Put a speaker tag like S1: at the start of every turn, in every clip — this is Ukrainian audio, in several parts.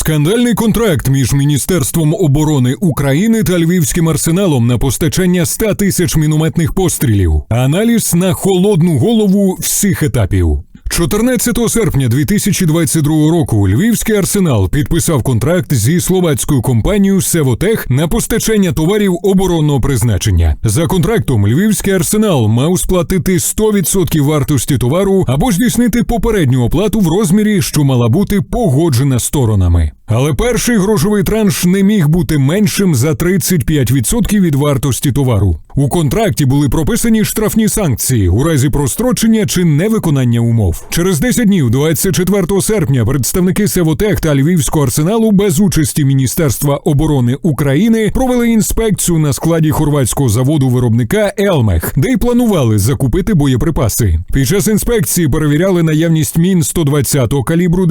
S1: Скандальний контракт між Міністерством оборони України та Львівським арсеналом на постачання 100 тисяч мінометних пострілів. Аналіз на холодну голову всіх етапів. 14 серпня 2022 року Львівський арсенал підписав контракт зі словацькою компанією Севотех на постачання товарів оборонного призначення. За контрактом Львівський арсенал мав сплатити 100% вартості товару або здійснити попередню оплату в розмірі, що мала бути погоджена сторонами. Але перший грошовий транш не міг бути меншим за 35% від вартості товару. У контракті були прописані штрафні санкції у разі прострочення чи невиконання умов. Через 10 днів, 24 серпня, представники Севотех та Львівського арсеналу без участі Міністерства оборони України провели інспекцію на складі хорватського заводу виробника Елмех, де й планували закупити боєприпаси. Під час інспекції перевіряли наявність мін 120-го калібру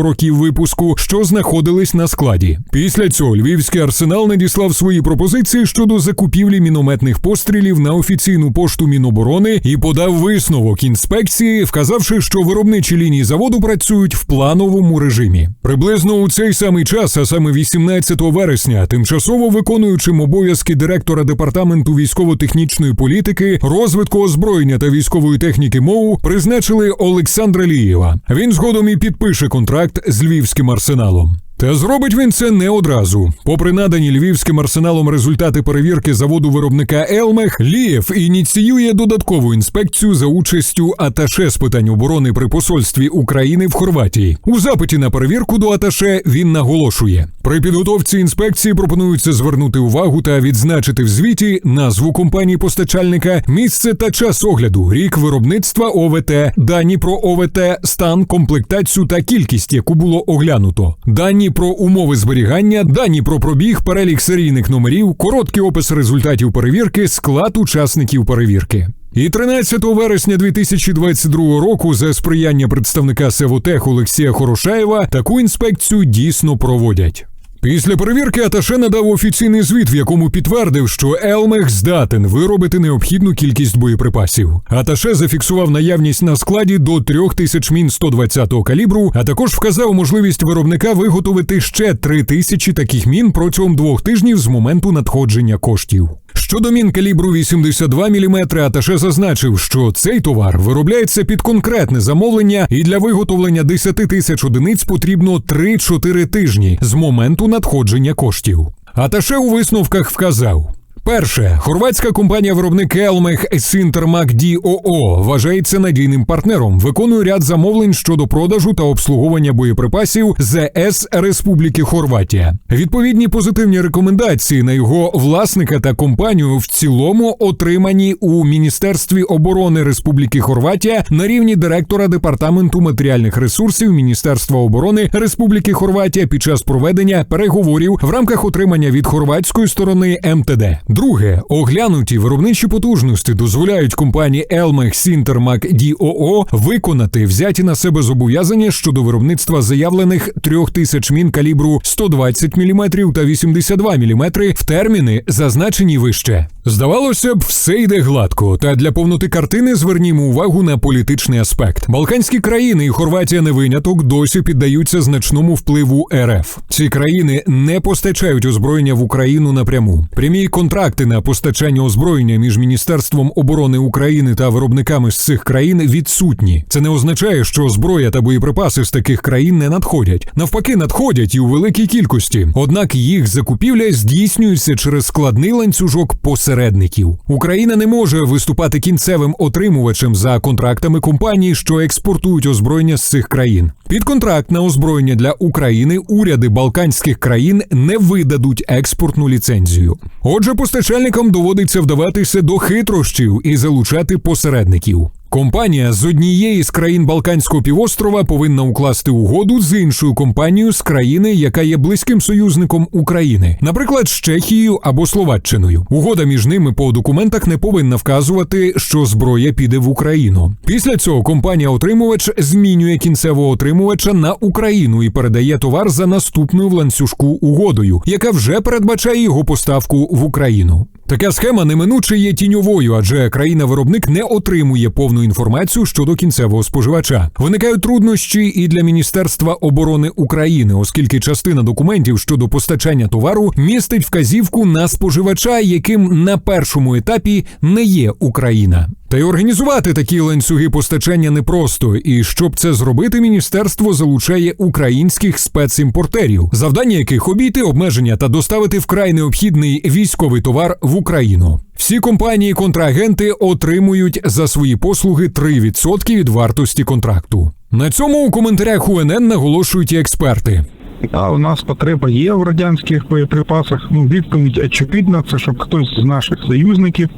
S1: 2021-22 років випуску, що знаходились на складі. Після цього Львівський арсенал надіслав свої пропозиції щодо закупівлі мінометних пострілів на офіційну пошту Міноборони і подав висновок інспекції, вказавши, що виробничі лінії заводу працюють в плановому режимі. Приблизно у цей самий час, а саме 18 вересня, тимчасово виконуючим обов'язки директора департаменту військово-технічної політики, розвитку озброєння та військової техніки МОУ призначили Олександра Лієва. Він згодом і підпише контракт з львівським арсеналом. Та зробить він це не одразу. Попри надані львівським арсеналом результати перевірки заводу виробника Елмех, Лієв ініціює додаткову інспекцію за участю Аташе з питань оборони при посольстві України в Хорватії. У запиті на перевірку до Аташе він наголошує: при підготовці інспекції пропонується звернути увагу та відзначити в звіті назву компанії постачальника, місце та час огляду, рік виробництва ОВТ, дані про ОВТ, стан, комплектацію та кількість, яку було оглянуто, дані про умови зберігання, дані про пробіг, перелік серійних номерів, короткий опис результатів перевірки, склад учасників перевірки. І 13 вересня 2022 року за сприяння представника Севотех Олексія Хорошаєва таку інспекцію дійсно проводять. Після перевірки Аташе надав офіційний звіт, в якому підтвердив, що Елмех здатен виробити необхідну кількість боєприпасів. Аташе зафіксував наявність на складі до трьох тисяч мін 120-го калібру, а також вказав можливість виробника виготовити ще три тисячі таких мін протягом двох тижнів з моменту надходження коштів. Щодо мін калібру 82 мм, Аташе зазначив, що цей товар виробляється під конкретне замовлення, і для виготовлення 10 тисяч одиниць потрібно 3-4 тижні з моменту надходження коштів. Аташе у висновках вказав. Перше, хорватська компанія-виробник Елмех Сінтермак ДІОО вважається надійним партнером, виконує ряд замовлень щодо продажу та обслуговування боєприпасів ЗС Республіки Хорватія. Відповідні позитивні рекомендації на його власника та компанію в цілому отримані у Міністерстві оборони Республіки Хорватія на рівні директора департаменту матеріальних ресурсів Міністерства оборони Республіки Хорватія під час проведення переговорів в рамках отримання від хорватської сторони МТД. Друге, оглянуті виробничі потужності дозволяють компанії Elmech Sintermac DOO виконати взяті на себе зобов'язання щодо виробництва заявлених 3000 мін калібру 120 мм та 82 мм в терміни, зазначені вище. Здавалося б, все йде гладко. Та для повноти картини звернімо увагу на політичний аспект. Балканські країни і Хорватія не виняток досі піддаються значному впливу РФ. Ці країни не постачають озброєння в Україну напряму. Прямі контракти на постачання озброєння між Міністерством оборони України та виробниками з цих країн відсутні. Це не означає, що зброя та боєприпаси з таких країн не надходять. Навпаки, надходять і у великій кількості. Однак їх закупівля здійснюється через складний ланцюжок посередників. Україна не може виступати кінцевим отримувачем за контрактами компаній, що експортують озброєння з цих країн. Під контракт на озброєння для України уряди балканських країн не видадуть експортну ліцензію. Отже, постачальникам доводиться вдаватися до хитрощів і залучати посередників. Компанія з однієї з країн Балканського півострова повинна укласти угоду з іншою компанією з країни, яка є близьким союзником України, наприклад, з Чехією або Словаччиною. Угода між ними по документах не повинна вказувати, що зброя піде в Україну. Після цього компанія-отримувач змінює кінцевого отримувача на Україну і передає товар за наступною в ланцюжку угодою, яка вже передбачає його поставку в Україну. Така схема неминуче є тіньовою, адже країна-виробник не отримує повну інформацію щодо кінцевого споживача. Виникають труднощі і для Міністерства оборони України, оскільки частина документів щодо постачання товару містить вказівку на споживача, яким на першому етапі не є Україна. Та й організувати такі ланцюги постачання непросто. І щоб це зробити, міністерство залучає українських спецімпортерів, завдання яких обійти обмеження та доставити вкрай необхідний військовий товар в Україну. Всі компанії контрагенти отримують за свої послуги 3% від вартості контракту. На цьому у коментарях УНН наголошують експерти.
S2: А у нас потреба є в радянських боєприпасах. Ну, відповідь очевидна, це щоб хтось з наших союзників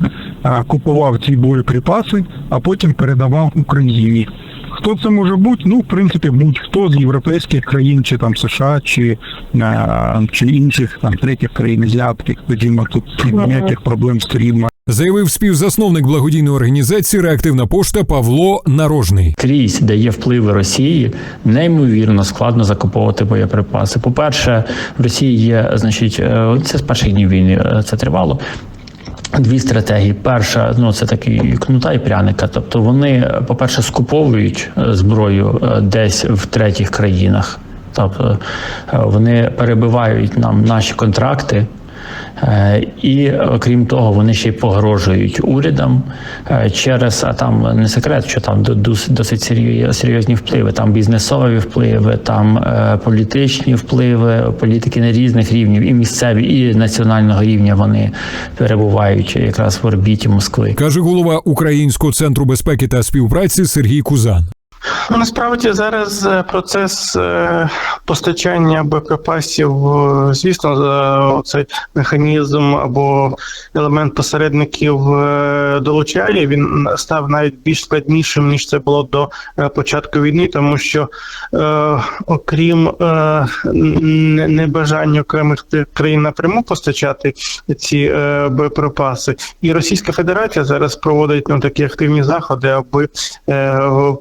S2: купував ці боєприпаси, а потім передавав Україні. Хто це може бути? Ну, в принципі, будь-хто з європейських країн, чи там США, чи, а, чи інших там третіх країн азіатських, скажімо, тут ніяких проблем з керівництвом
S1: Заявив співзасновник благодійної організації Реактивна пошта Павло Нарожний.
S3: Крізь, де є впливи Росії, неймовірно складно закуповувати боєприпаси. По-перше, в Росії є, значить, е, це з перших днів війни е, це тривало. Дві стратегії. Перша, ну це такий кнута і пряника. Тобто вони, по-перше, скуповують е, зброю е, десь в третіх країнах. Тобто е, вони перебивають нам наші контракти. Е, І окрім того, вони ще й погрожують урядам е, через, а там не секрет, що там до- дос- досить серйозні- серйозні впливи. Там бізнесові впливи, там е, політичні впливи, політики на різних рівнів, і місцеві, і національного рівня вони перебувають якраз в орбіті Москви.
S1: каже голова Українського центру безпеки та співпраці Сергій Кузан.
S4: Ну, насправді зараз е, процес е, постачання боєприпасів, е, звісно, цей механізм або елемент посередників долучає. Він став навіть більш складнішим ніж це було до початку війни, тому що окрім небажання окремих країн напряму постачати ці боєприпаси, і Російська Федерація зараз проводить ну, такі активні заходи, аби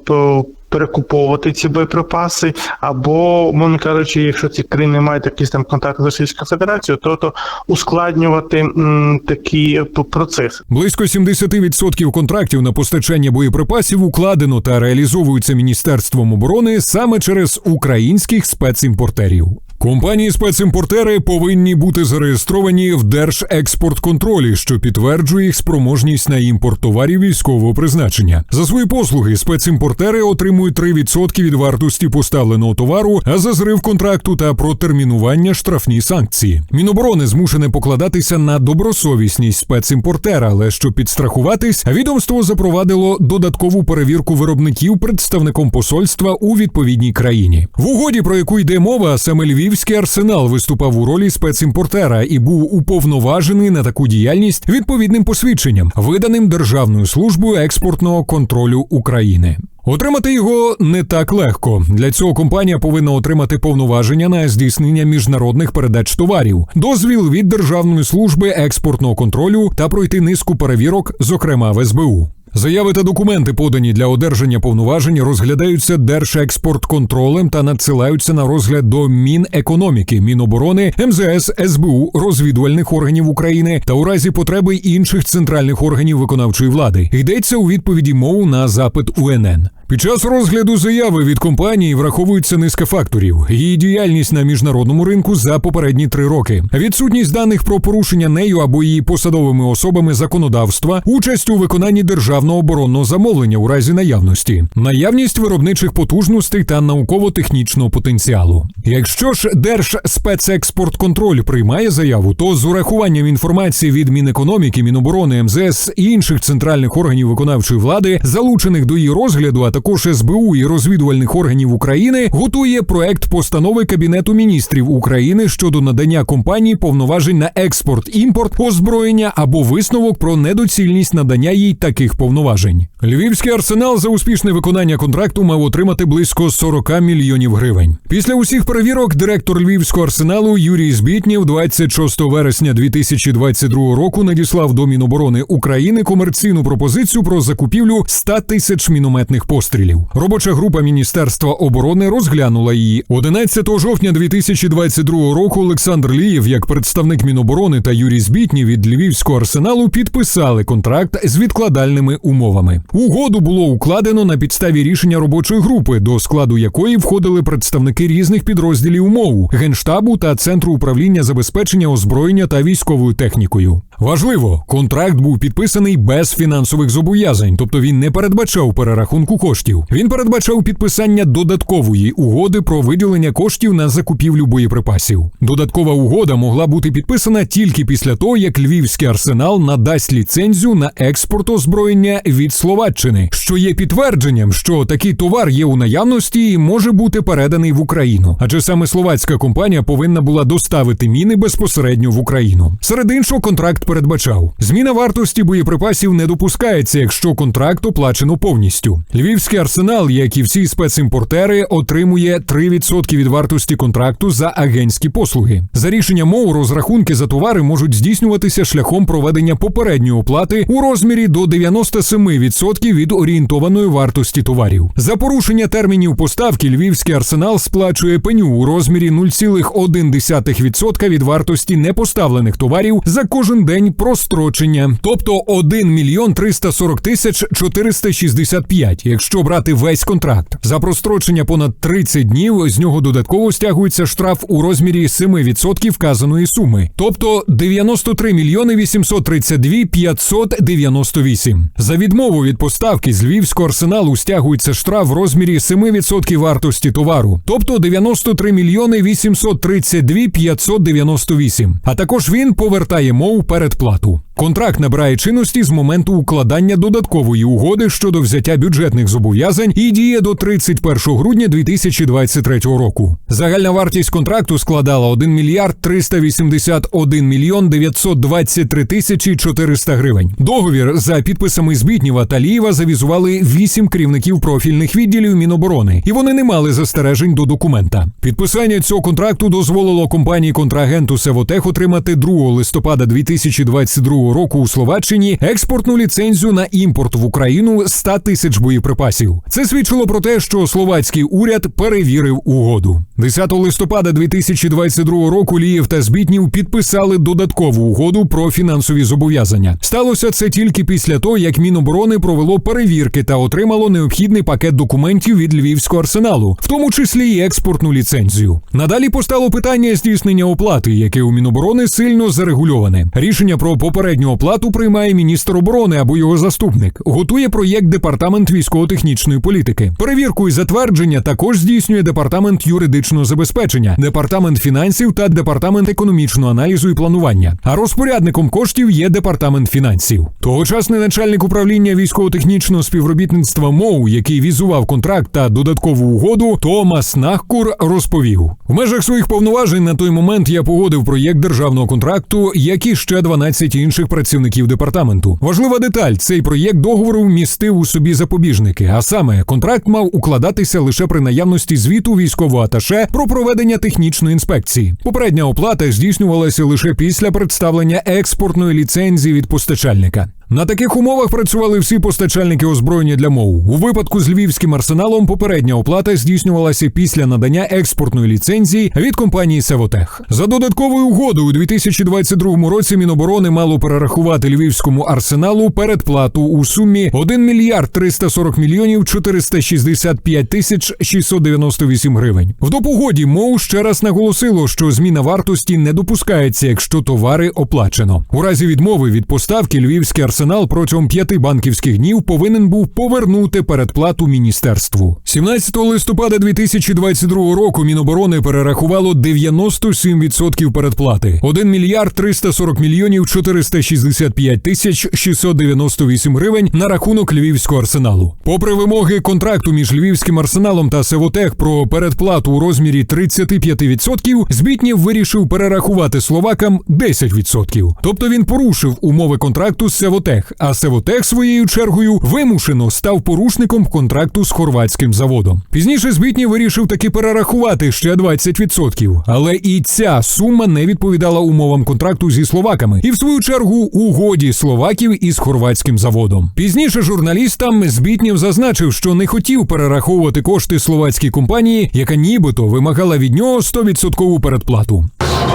S4: по- перекуповувати ці боєприпаси, або, мовно кажучи, якщо ці країни мають якісь там контакти з Російською Федерацією, то, то ускладнювати м, такі п- процеси.
S1: Близько 70% контрактів на постачання боєприпасів укладено та реалізовуються Міністерством оборони саме через українських спецімпортерів. Компанії спецімпортери повинні бути зареєстровані в Держекспортконтролі, що підтверджує їх спроможність на імпорт товарів військового призначення. За свої послуги спецімпортери отримують 3% від вартості поставленого товару, а за зрив контракту та протермінування штрафні санкції. Міноборони змушене покладатися на добросовісність спецімпортера, але щоб підстрахуватись, відомство запровадило додаткову перевірку виробників представником посольства у відповідній країні. В угоді, про яку йде мова, саме Львівський арсенал виступав у ролі спецімпортера і був уповноважений на таку діяльність відповідним посвідченням, виданим Державною службою експортного контролю України. Отримати його не так легко. Для цього компанія повинна отримати повноваження на здійснення міжнародних передач товарів, дозвіл від Державної служби експортного контролю та пройти низку перевірок, зокрема в СБУ. Заяви та документи, подані для одержання повноважень, розглядаються Держекспортконтролем та надсилаються на розгляд до Мінекономіки, Міноборони, МЗС, СБУ, розвідувальних органів України та у разі потреби інших центральних органів виконавчої влади. Йдеться у відповіді мову на запит УНН. Під час розгляду заяви від компанії враховується низка факторів: її діяльність на міжнародному ринку за попередні три роки, відсутність даних про порушення нею або її посадовими особами законодавства, участь у виконанні державного оборонного замовлення у разі наявності, наявність виробничих потужностей та науково-технічного потенціалу. Якщо ж Держспецекспортконтроль приймає заяву, то з урахуванням інформації від Мінекономіки, Міноборони, МЗС і інших центральних органів виконавчої влади, залучених до її розгляду, також СБУ і розвідувальних органів України, готує проект постанови Кабінету міністрів України щодо надання компанії повноважень на експорт, імпорт, озброєння або висновок про недоцільність надання їй таких повноважень. Львівський арсенал за успішне виконання контракту мав отримати близько 40 мільйонів гривень. Після усіх перевірок директор Львівського арсеналу Юрій Збітнєв 26 вересня 2022 року надіслав до Міноборони України комерційну пропозицію про закупівлю 100 тисяч мінометних пострілів. Пострілів. Робоча група Міністерства оборони розглянула її. 11 жовтня 2022 року Олександр Лієв, як представник Міноборони та Юрій Збітній від Львівського арсеналу, підписали контракт з відкладальними умовами. Угоду було укладено на підставі рішення робочої групи, до складу якої входили представники різних підрозділів МОУ, генштабу та центру управління забезпечення озброєння та військовою технікою. Важливо, контракт був підписаний без фінансових зобов'язань, тобто він не передбачав перерахунку коштів. Він передбачав підписання додаткової угоди про виділення коштів на закупівлю боєприпасів. Додаткова угода могла бути підписана тільки після того, як Львівський арсенал надасть ліцензію на експорт озброєння від Словаччини, що є підтвердженням, що такий товар є у наявності і може бути переданий в Україну. Адже саме словацька компанія повинна була доставити міни безпосередньо в Україну. Серед іншого, контракт передбачав зміна вартості боєприпасів не допускається, якщо контракт оплачено повністю. Львівський арсенал, як і всі спецімпортери, отримує 3% від вартості контракту за агентські послуги. За рішенням МОУ розрахунки за товари можуть здійснюватися шляхом проведення попередньої оплати у розмірі до 97% від орієнтованої вартості товарів. За порушення термінів поставки Львівський арсенал сплачує пеню у розмірі 0,1% від вартості непоставлених товарів за кожен день прострочення, тобто 1 мільйон 340 тисяч 465, якщо брати весь контракт. За прострочення понад 30 днів з нього додатково стягується штраф у розмірі 7% вказаної суми, тобто 93 мільйони 832 598. За відмову від поставки з Львівського арсеналу стягується штраф в розмірі 7% вартості товару, тобто 93 мільйони 832 598. А також він повертає мов передплату. Контракт набирає чинності з моменту укладання додаткової угоди щодо взяття бюджетних зобов'язань і діє до 31 грудня 2023 року. Загальна вартість контракту складала 1 мільярд 381 мільйон 923 тисячі 400 гривень. Договір за підписами Збітнєва та Лієва завізували вісім керівників профільних відділів Міноборони, і вони не мали застережень до документа. Підписання цього контракту дозволило компанії контрагенту Севотех отримати 2 листопада 2022 року у Словаччині експортну ліцензію на імпорт в Україну 100 тисяч боєприпасів. Це свідчило про те, що словацький уряд перевірив угоду. 10 листопада 2022 року Лієв та Збітнів підписали додаткову угоду про фінансові зобов'язання. Сталося це тільки після того, як Міноборони провело перевірки та отримало необхідний пакет документів від Львівського арсеналу, в тому числі і експортну ліцензію. Надалі постало питання здійснення оплати, яке у Міноборони сильно зарегульоване. Рішення про попередню оплату приймає міністр оборони або його заступник. Готує проєкт департамент військово-технічної політики. Перевірку і затвердження також здійснює департамент юридичного забезпечення, департамент фінансів та департамент економічного аналізу і планування. А розпорядником коштів є департамент фінансів. Тогочасний начальник управління військово-технічного співробітництва МОУ, який візував контракт та додаткову угоду, Томас Нахкур розповів: в межах своїх повноважень на той момент я погодив проєкт державного контракту, як і ще 12 інших працівників департаменту. Важлива деталь: цей проєкт договору містив у собі запобіжники, а саме контракт мав укладатися лише при наявності звіту військового аташе про проведення технічної інспекції. Попередня оплата здійснювалася лише після представлення експортної ліцензії від постачальника. На таких умовах працювали всі постачальники озброєння для МОУ. У випадку з львівським арсеналом попередня оплата здійснювалася після надання експортної ліцензії від компанії Севотех. За додатковою угодою у 2022 році Міноборони мало перерахувати львівському арсеналу передплату у сумі 1 мільярд 340 мільйонів 465 тисяч 698 гривень. В допогоді МОУ ще раз наголосило, що зміна вартості не допускається, якщо товари оплачено. У разі відмови від поставки львівський арсенал Арсенал протягом п'яти банківських днів повинен був повернути передплату міністерству. 17 листопада 2022 року Міноборони перерахувало 97% передплати 1 мільярд 340 мільйонів 465 тисяч 698 гривень на рахунок львівського арсеналу. Попри вимоги контракту між львівським арсеналом та Севотех про передплату у розмірі 35%, Збітнєв вирішив перерахувати словакам 10%. Тобто він порушив умови контракту з Севотех. Севотех, а Севотех своєю чергою вимушено став порушником контракту з хорватським заводом. Пізніше Збітній вирішив таки перерахувати ще 20%, але і ця сума не відповідала умовам контракту зі словаками, і в свою чергу угоді словаків із хорватським заводом. Пізніше журналістам Збітнєв зазначив, що не хотів перераховувати кошти словацькій компанії, яка нібито вимагала від нього 100% передплату.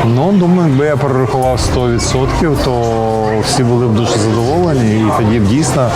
S5: Ну, думаю, якби я перерахував 100%, то всі були б дуже задоволені, і тоді б дійсно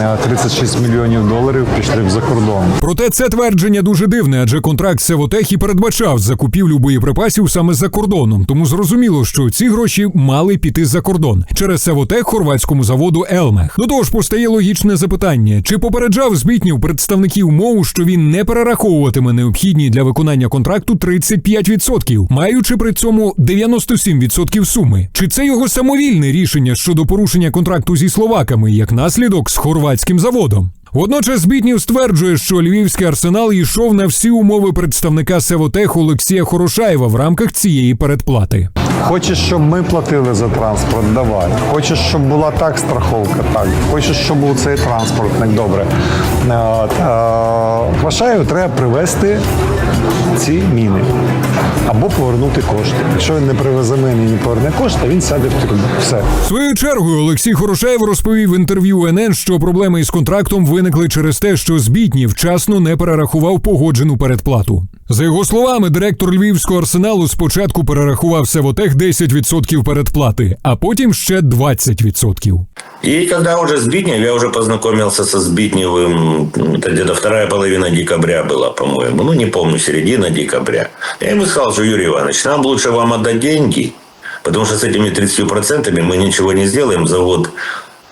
S5: е, 36 мільйонів доларів пішли б за кордон.
S1: Проте це твердження дуже дивне, адже контракт Севотех і передбачав закупівлю боєприпасів саме за кордоном. Тому зрозуміло, що ці гроші мали піти за кордон через Севотех хорватському заводу Елмех. До того ж, постає логічне запитання: чи попереджав збітнів представників МОУ, що він не перераховуватиме необхідні для виконання контракту 35%, маючи при цьому 97% суми? Чи це його самовільне рішення щодо порушення контракту зі словаками як наслідок з хорватським заводом? Водночас Збітнів стверджує, що львівський арсенал йшов на всі умови представника Севотех Олексія Хорошаєва в рамках цієї передплати.
S5: Хочеш, щоб ми платили за транспорт? Давай. Хочеш, щоб була так страховка? Так. Хочеш, щоб був цей транспортник? Добре. Е, е, Вашаю треба привезти ці міни або повернути кошти. Якщо він не привезе міни і не поверне кошти, він сяде в тюрму. Все.
S1: Своєю чергою Олексій Хорошаєв розповів в інтерв'ю НН, що проблеми із контрактом виникли через те, що Збітній вчасно не перерахував погоджену передплату. За його словами, директор львівського арсеналу спочатку перерахував Севотех 10% передплати, а потім ще 20%.
S6: И когда уже Збитнев, я уже познакомился со Збитневым, это где-то вторая половина декабря была, по-моему, ну не помню, середина декабря. Я ему сказал, что Юрий Иванович, нам лучше вам отдать деньги, потому что с этими 30% мы ничего не сделаем, завод э,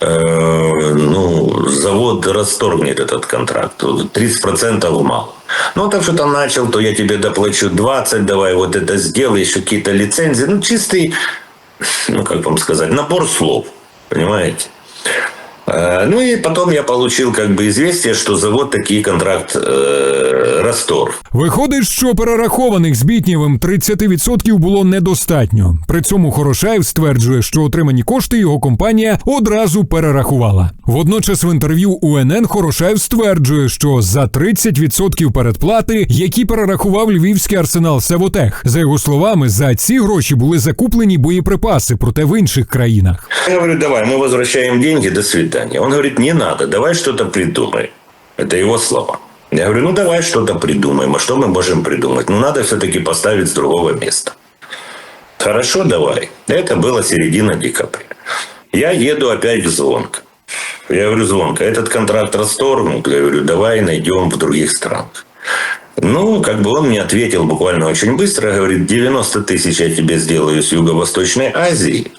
S6: ну, завод расторгнет этот контракт. 30% мало. Ну, так что там начал, то я тебе доплачу 20, давай вот это сделай, еще какие-то лицензии. Ну, чистый, ну, как вам сказать, набор слов, понимаете? Э, Ну и потом я получил как бы известие, что завод такие контракт э, расторг.
S1: Виходить, що перерахованих Збітнєвим 30% було недостатньо. При цьому Хорошаєв стверджує, що отримані кошти його компанія одразу перерахувала. Водночас в інтерв'ю УНН Хорошаєв стверджує, що за 30% передплати, які перерахував львівський арсенал Севотех, за його словами, за ці гроші були закуплені боєприпаси, проте в інших країнах.
S6: Я говорю, давай, мы возвращаем деньги, до Свидания. Он говорит, не надо, давай что-то придумай. Это его слова. Я говорю, ну давай что-то придумаем. А что мы можем придумать? Ну надо все-таки поставить с другого места. Хорошо, давай. Это было середина декабря. Я еду опять в Звонко. Я говорю, Звонко, этот контракт расторгнут. Я говорю, давай найдем в других странах. Ну, как бы он мне ответил буквально очень быстро. Говорит, 90 тысяч я тебе сделаю с Юго-Восточной Азии.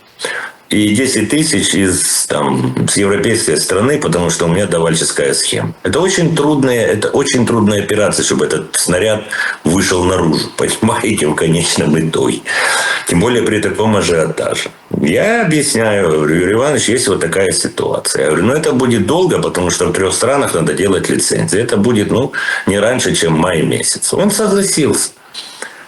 S6: И 10 тысяч из там, с европейской страны, потому что у меня давальческая схема. Это очень трудная, это очень трудная операция, чтобы этот снаряд вышел наружу, понимаете, в конечном итоге. Тем более при таком ажиотаже. Я объясняю, говорю, Юрий Иванович, есть вот такая ситуация. Я говорю, ну это будет долго, потому что в трех странах надо делать лицензии. Это будет, ну, не раньше, чем май месяц. Он согласился.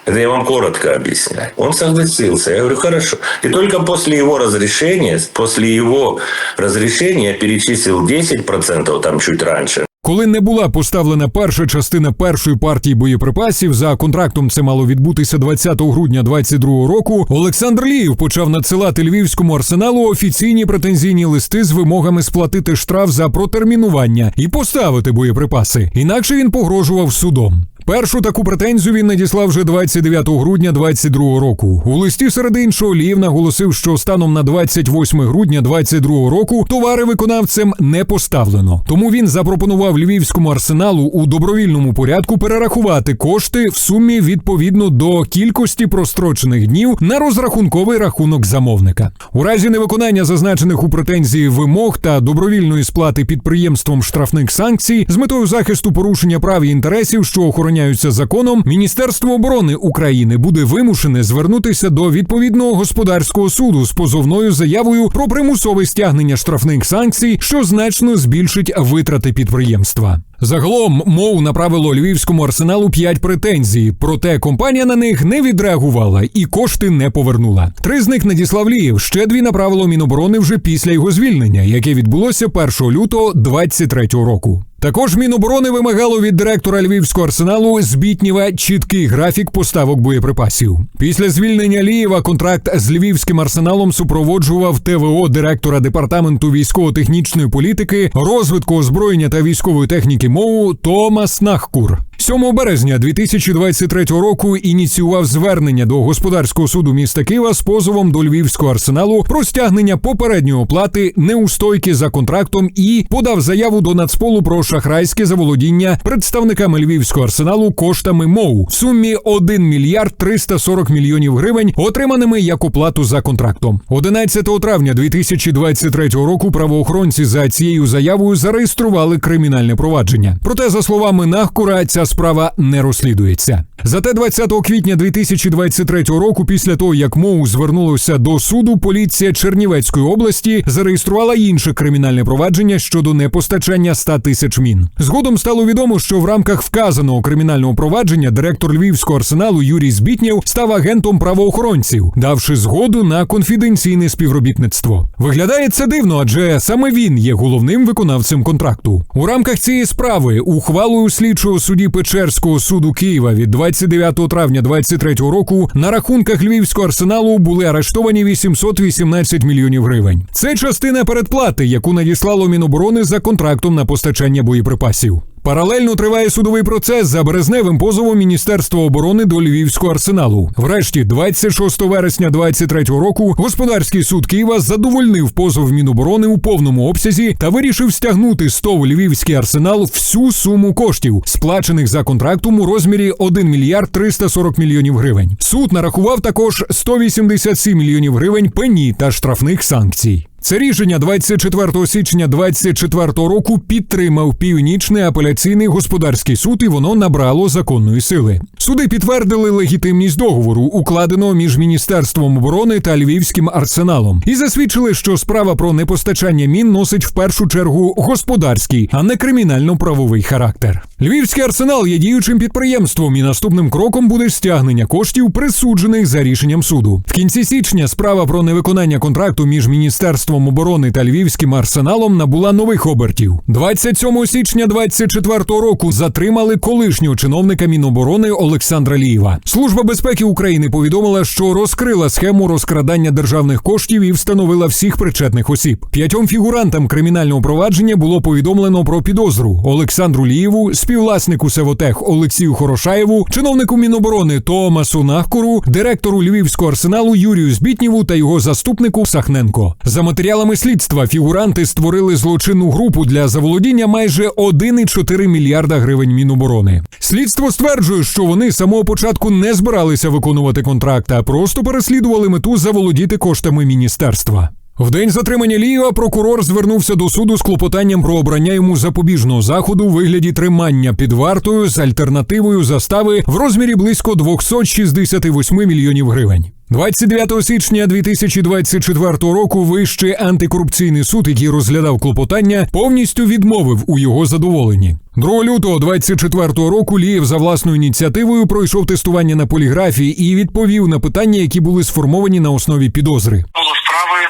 S6: Это я вам коротко объясняю. Он согласился. Я говорю, хорошо. И только после его разрешения, после его разрешения я перечислил 10%, там чуть раньше,
S1: Коли не була поставлена перша частина першої партії боєприпасів, за контрактом це мало відбутися 20 грудня 22 року. Олександр Ліїв почав надсилати львівському арсеналу офіційні претензійні листи з вимогами сплатити штраф за протермінування і поставити боєприпаси. Інакше він погрожував судом. Першу таку претензію він надіслав вже 29 грудня 22 року. У листі серед іншого Ліїв наголосив, що станом на 28 грудня 22 року товари виконавцем не поставлено. Тому він запропонував львівському арсеналу у добровільному порядку перерахувати кошти в сумі відповідно до кількості прострочених днів на розрахунковий рахунок замовника. У разі невиконання зазначених у претензії вимог та добровільної сплати підприємством штрафних санкцій з метою захисту порушення прав і інтересів, що охороняються законом, Міністерство оборони України буде вимушене звернутися до відповідного господарського суду з позовною заявою про примусове стягнення штрафних санкцій, що значно збільшить витрати підприємства. Загалом мов направило львівському арсеналу 5 претензій, проте компанія на них не відреагувала і кошти не повернула. Три з них надіслав Ліїв. Ще дві направило Міноборони вже після його звільнення, яке відбулося 1 лютого 23-го року. Також Міноборони вимагало від директора Львівського арсеналу Збітнєва чіткий графік поставок боєприпасів. Після звільнення Лієва контракт з львівським арсеналом супроводжував ТВО директора департаменту військово-технічної політики, розвитку озброєння та військової техніки МОУ Томас Нахкур. 7 березня 2023 року ініціював звернення до господарського суду міста Києва з позовом до львівського арсеналу про стягнення попередньої оплати неустойки за контрактом і подав заяву до Нацполу про шахрайське заволодіння представниками львівського арсеналу коштами МОУ в сумі 1 мільярд 340 мільйонів гривень, отриманими як оплату за контрактом. 11 травня 2023 року правоохоронці за цією заявою зареєстрували кримінальне провадження. Проте, за словами Нахкура, ця справа не розслідується. Зате 20 квітня 2023 року, після того як МОУ звернулося до суду, поліція Чернівецької області зареєструвала інше кримінальне провадження щодо непостачання 100 тисяч мін. Згодом стало відомо, що в рамках вказаного кримінального провадження директор львівського арсеналу Юрій Збітнєв став агентом правоохоронців, давши згоду на конфіденційне співробітництво. Виглядає це дивно, адже саме він є головним виконавцем контракту. У рамках цієї справи ухвалою слідчого судді Печерського суду Києва від 29 травня 2023 року на рахунках львівського арсеналу були арештовані 818 мільйонів гривень. Це частина передплати, яку надіслало Міноборони за контрактом на постачання боєприпасів. Паралельно триває судовий процес за березневим позовом Міністерства оборони до Львівського арсеналу. Врешті, 26 вересня 2023 року, господарський суд Києва задовольнив позов Міноборони у повному обсязі та вирішив стягнути з ТОВ Львівський арсенал всю суму коштів, сплачених за контрактом у розмірі 1 мільярд 340 мільйонів гривень. Суд нарахував також 187 мільйонів гривень пені та штрафних санкцій. Це рішення 24 січня 24 року підтримав північний апеляційний господарський суд, і воно набрало законної сили. Суди підтвердили легітимність договору, укладеного між міністерством оборони та львівським арсеналом, і засвідчили, що справа про непостачання мін носить в першу чергу господарський, а не кримінально-правовий характер. Львівський арсенал є діючим підприємством, і наступним кроком буде стягнення коштів, присуджених за рішенням суду. В кінці січня справа про невиконання контракту між міністерством оборони та львівським арсеналом набула нових обертів. 27 січня 24 року затримали колишнього чиновника Міноборони Олександра Лієва. Служба безпеки України повідомила, що розкрила схему розкрадання державних коштів і встановила всіх причетних осіб. П'ятьом фігурантам кримінального провадження було повідомлено про підозру Олександру Лієву, співвласнику Севотех Олексію Хорошаєву, чиновнику Міноборони Томасу Нахкору, директору Львівського арсеналу Юрію Збітнєву та його заступнику Сахненко. За матеріалами слідства фігуранти створили злочинну групу для заволодіння майже 1,4 мільярда гривень Міноборони. Слідство стверджує, що вони з самого початку не збиралися виконувати контракт, а просто переслідували мету заволодіти коштами міністерства. В день затримання Лієва прокурор звернувся до суду з клопотанням про обрання йому запобіжного заходу у вигляді тримання під вартою з альтернативою застави в розмірі близько 268 мільйонів гривень. 29 січня 2024 року Вищий антикорупційний суд, який розглядав клопотання, повністю відмовив у його задоволенні. 2 лютого 24 року Лієв за власною ініціативою пройшов тестування на поліграфії і відповів на питання, які були сформовані на основі підозри.
S7: Справи е,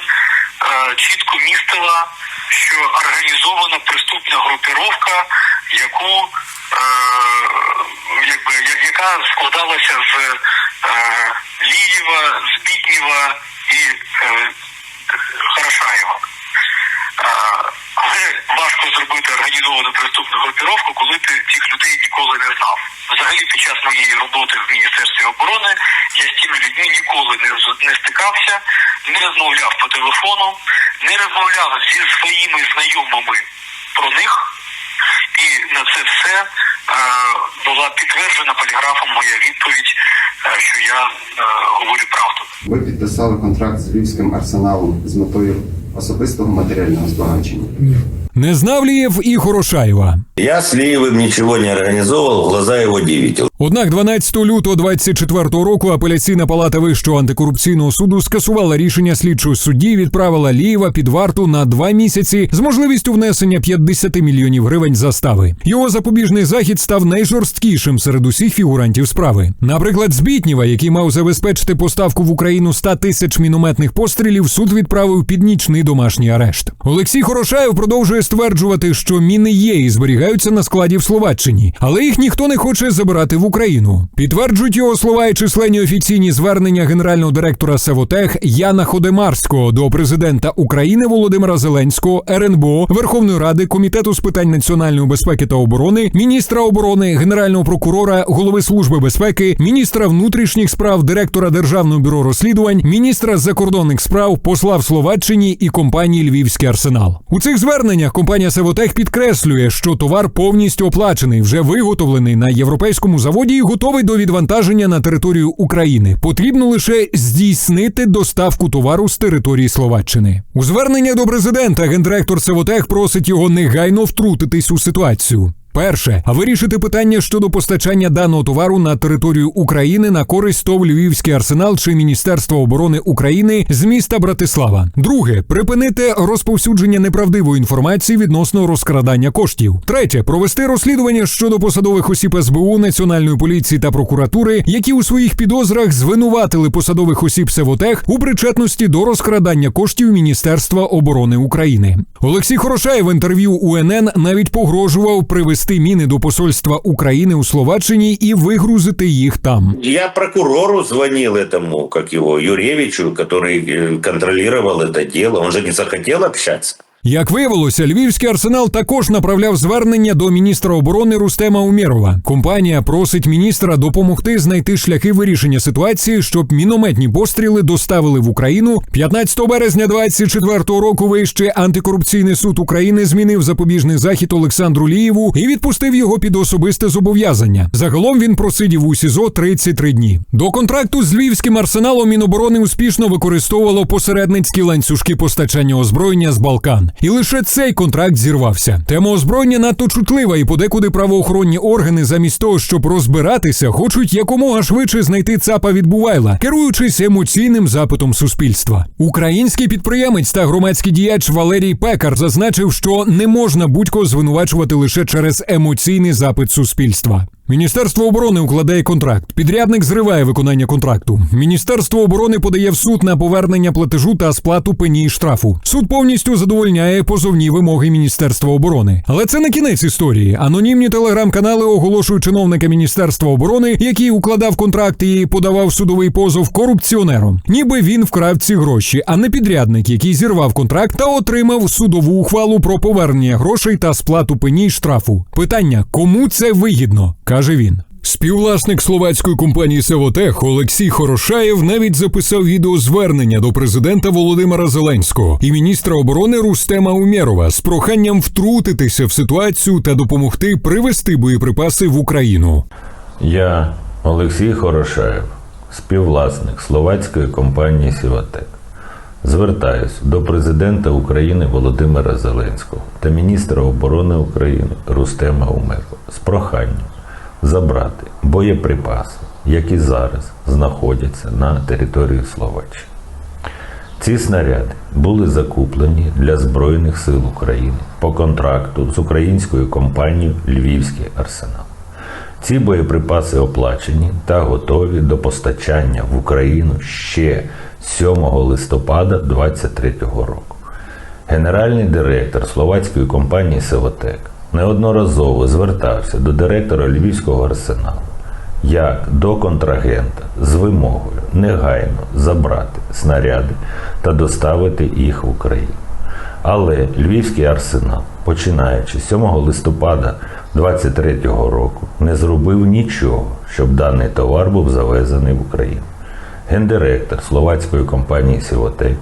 S7: чітко містила, що організована преступна групіровка, яку е, якби яка складалася з е, Лієва, Збітнєва і е, Хорошаєва. Е, Але важко зробити організовану преступну групіровку, коли ти цих людей ніколи не знав. Взагалі, під час моєї роботи в Міністерстві оборони я з цими людьми ніколи не, не стикався, не розмовляв по телефону, не розмовляв зі своїми знайомими про них. І на це все е, була підтверджена поліграфом моя відповідь, що я е, говорю правду.
S8: Ви підписали контракт з Львівським арсеналом з метою особистого матеріального збагачення.
S1: Незнавлієв і Хорошаєва.
S6: Я с Леевым ничего не организовывал, в глаза его видел.
S1: Однак 12 лютого 24 року апеляційна палата Вищого антикорупційного суду скасувала рішення слідчого судді, і відправила Лієва під варту на два місяці з можливістю внесення 50 мільйонів гривень застави. Його запобіжний захід став найжорсткішим серед усіх фігурантів справи. Наприклад, Збітнєва, який мав забезпечити поставку в Україну 100 тисяч мінометних пострілів, суд відправив під нічний домашній арешт. Олексій Хорошаєв продовжує стверджувати, що міни є і зберігаються на складі в Словаччині, але їх ніхто не хоче забирати в Україну. Підтверджують його слова і численні офіційні звернення генерального директора Севотех Яна Ходемарського до президента України Володимира Зеленського, РНБО, Верховної Ради, Комітету з питань національної безпеки та оборони, міністра оборони, генерального прокурора, голови служби безпеки, міністра внутрішніх справ, директора Державного бюро розслідувань, міністра закордонних справ, посла в Словаччині і компанії Львівський арсенал. У цих зверненнях компанія Севотех підкреслює, що товар повністю оплачений, вже виготовлений на європейському заводі і готовий до відвантаження на територію України. Потрібно лише здійснити доставку товару з території Словаччини. У звернення до президента гендиректор Севотех просить його негайно втрутитись у ситуацію. Перше, вирішити питання щодо постачання даного товару на територію України на користь ТОВ Львівський арсенал чи Міністерства оборони України з міста Братислава. Друге, припинити розповсюдження неправдивої інформації відносно розкрадання коштів. Третє, провести розслідування щодо посадових осіб СБУ, Національної поліції та прокуратури, які у своїх підозрах звинуватили посадових осіб Севотех у причетності до розкрадання коштів Міністерства оборони України. Олексій Хорошаєв в інтерв'ю УНН навіть погрожував привести міни до посольства України у Словаччині і вигрузити їх там.
S6: Я прокурору звонил этому, как его, Юревичу, который э, контролировал это дело. Он же не захотел общаться.
S1: Як виявилося, львівський арсенал також направляв звернення до міністра оборони Рустема Умєрова. Компанія просить міністра допомогти знайти шляхи вирішення ситуації, щоб мінометні постріли доставили в Україну. 15 березня 24-го року Вищий антикорупційний суд України змінив запобіжний захід Олександру Лієву і відпустив його під особисте зобов'язання. Загалом він просидів у СІЗО 33 дні. До контракту з львівським арсеналом Міноборони успішно використовувало посередницькі ланцюжки постачання озброєння з Балкан. І лише цей контракт зірвався. Тема озброєння надто чутлива, і подекуди правоохоронні органи, замість того, щоб розбиратися, хочуть якомога швидше знайти цапа відбувайла, керуючись емоційним запитом суспільства. Український підприємець та громадський діяч Валерій Пекар зазначив, що не можна будь-кого звинувачувати лише через емоційний запит суспільства. Міністерство оборони укладає контракт. Підрядник зриває виконання контракту. Міністерство оборони подає в суд на повернення платежу та сплату пені і штрафу. Суд повністю задовольняє позовні вимоги Міністерства оборони. Але це не кінець історії. Анонімні телеграм-канали оголошують чиновника Міністерства оборони, який укладав контракт і подавав судовий позов корупціонером. Ніби він вкрав ці гроші, а не підрядник, який зірвав контракт та отримав судову ухвалу про повернення грошей та сплату пені й штрафу. Питання: кому це вигідно? Каже він. Співвласник словацької компанії Севотех Олексій Хорошаєв навіть записав відеозвернення до президента Володимира Зеленського і міністра оборони Рустема Умєрова з проханням втрутитися в ситуацію та допомогти привезти боєприпаси в Україну.
S8: Я Олексій Хорошаєв, співвласник словацької компанії Сіватек. Звертаюсь до президента України Володимира Зеленського та міністра оборони України Рустема Умерова з проханням забрати боєприпаси, які зараз знаходяться на території Словаччини. Ці снаряди були закуплені для Збройних сил України по контракту з українською компанією Львівський арсенал. Ці боєприпаси оплачені та готові до постачання в Україну ще 7 листопада 2023 року. Генеральний директор словацької компанії Севотек неодноразово звертався до директора Львівського арсеналу як до контрагента з вимогою негайно забрати снаряди та доставити їх в Україну. Але Львівський арсенал, починаючи з 7 листопада 2023 року, не зробив нічого, щоб даний товар був завезений в Україну. Гендиректор словацької компанії Сівотек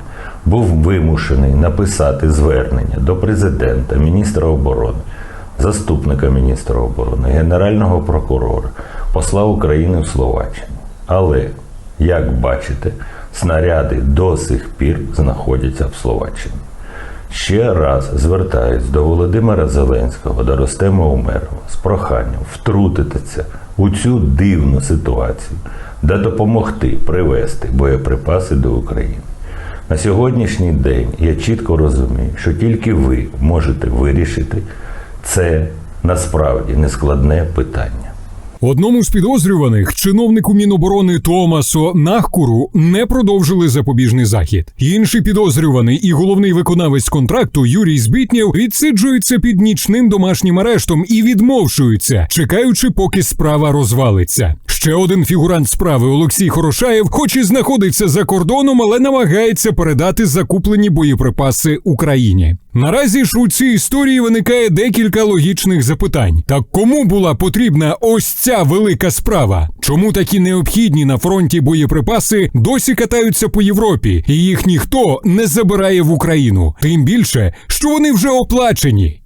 S8: був вимушений написати звернення до президента, міністра оборони, заступника міністра оборони, генерального прокурора, посла України в Словаччині. Але, як бачите, снаряди до сих пір знаходяться в Словаччині. Ще раз звертаюсь до Володимира Зеленського, до Ростема Умерова з проханням втрутитися у цю дивну ситуацію, да допомогти привезти боєприпаси до України. На сьогоднішній день я чітко розумію, що тільки ви можете вирішити це насправді нескладне питання.
S1: Одному з підозрюваних, чиновнику Міноборони Томасу Нахкуру, не продовжили запобіжний захід. Інший підозрюваний і головний виконавець контракту Юрій Збітнєв відсиджується під нічним домашнім арештом і відмовшується, чекаючи, поки справа розвалиться. Ще один фігурант справи Олексій Хорошаєв, хоч і знаходиться за кордоном, але намагається передати закуплені боєприпаси Україні. Наразі ж у цій історії виникає декілька логічних запитань. Так кому була потрібна ось ця велика справа? Чому такі необхідні на фронті боєприпаси досі катаються по Європі, і їх ніхто не забирає в Україну? Тим більше, що вони вже оплачені.